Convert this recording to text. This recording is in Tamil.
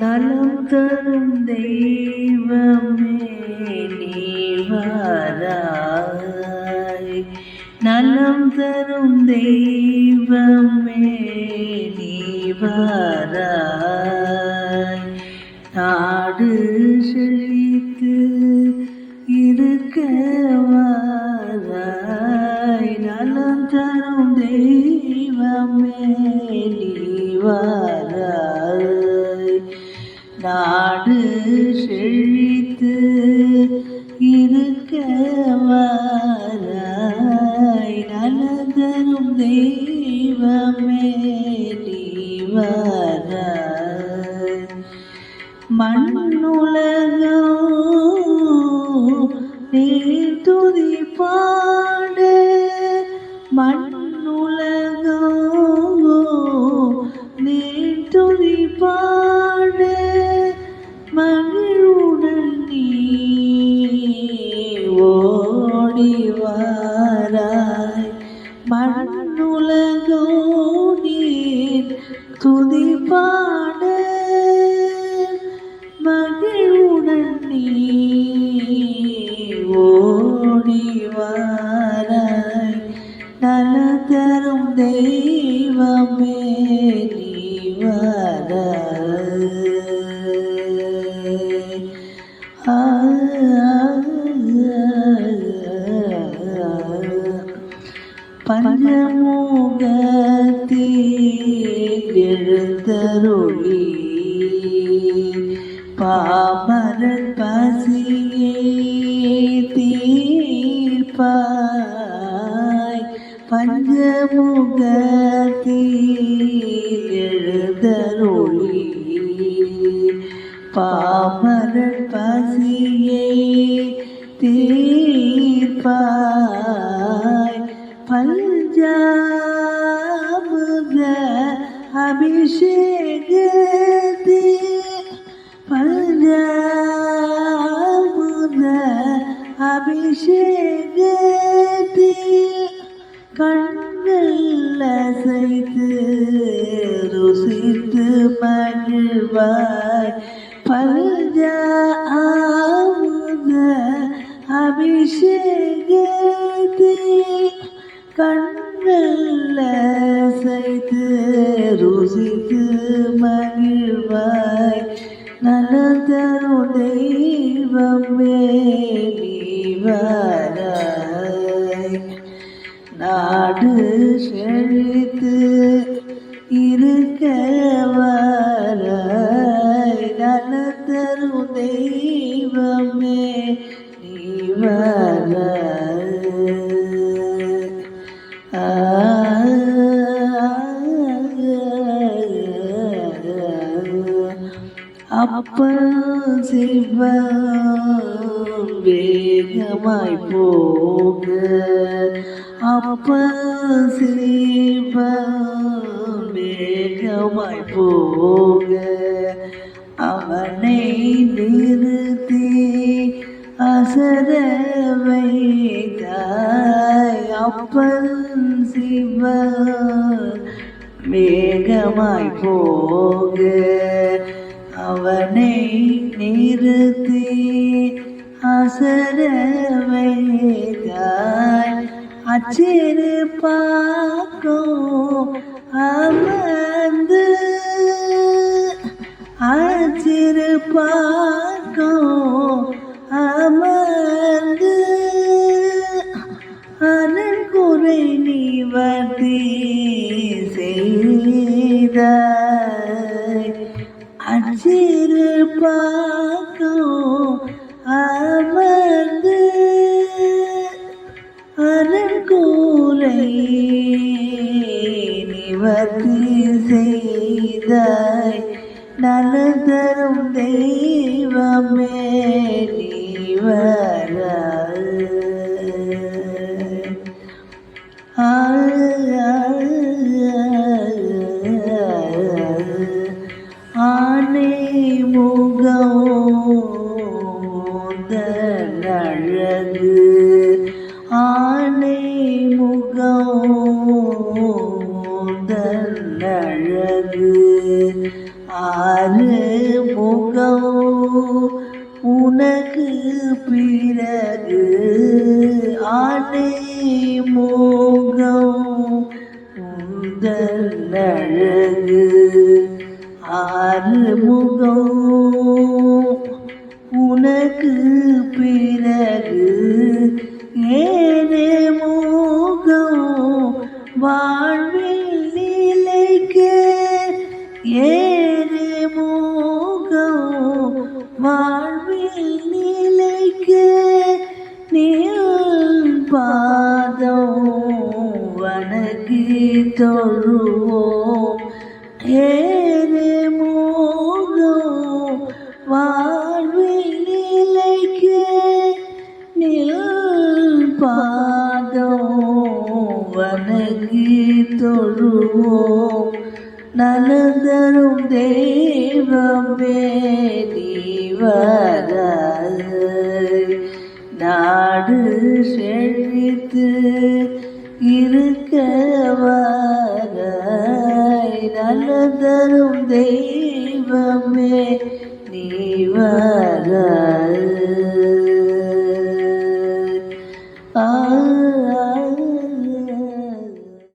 நலம் தரும் தெய்வமே நீவாராய் நலம் தரும் தெய்வமே நீவாராய் நாடு செழித்து இருக்க வாராய். நலம் தரும் தெய்வமே நீவாராய் Oh. துதி பாட மகிழ்வுடன் நீ ஓடி வாராய் நல தரும் தெய்வமே நீ வாராய் ஆ எழுந்தருளி. பாமரன் பசியே தீர்ப்பாய். பஞ்சமுகத்தில் எழுந்தருளி. பாமரன் பசியே தீர்ப்பாய். பஞ்சா அபிஷேகத்தே பஞ்சாமுக அபிஷேகத்தே கண்கள் அசைத்து ருசித்து மகிழ்வாய் பஞ்சாமுக அபிஷேகத்தே கண்ணல்ல செய்து ருசித்து மகிழ்வாய். நல்ல தரும் தெய்வமே நீ நாடு செழித்து அப்ப சிவ வேகமாய் போக அப்ப சிவ வேகமாய் போக அவனை நிறுத்தி அசர வைத்தாய். அப்பன் சிவ மேகமாய் போக அவனை நிறுத்தி அசர அச்சிறு பார்க்கோ அமர்ந்து அச்சிறு பார்க்கோ அமர்ந்து அனல் குறை நிவர்த்தி செய்தாய். நிவர்த்தி செய்தாய். நலதரும் தெய்வமே நீ ஆனை முகோ அழகு உனக்கு பிறகு ஆனை மோகம் உங்கள் அழகு ஆறு முகம் உனக்கு பிறகு ஏனே மோகம் வாழ் பாதம் வணங்கி தொழுவோம். ஏழு முகம் வாழ்வில் நிலைக்க நில் பாதம் வணங்கி தொழுவோம். நலந்தரும் தெய்வமே நீவர நாடு செழித்து இருக்கவாராய். நல்ல தரும் தெய்வமே நீ வாராய்.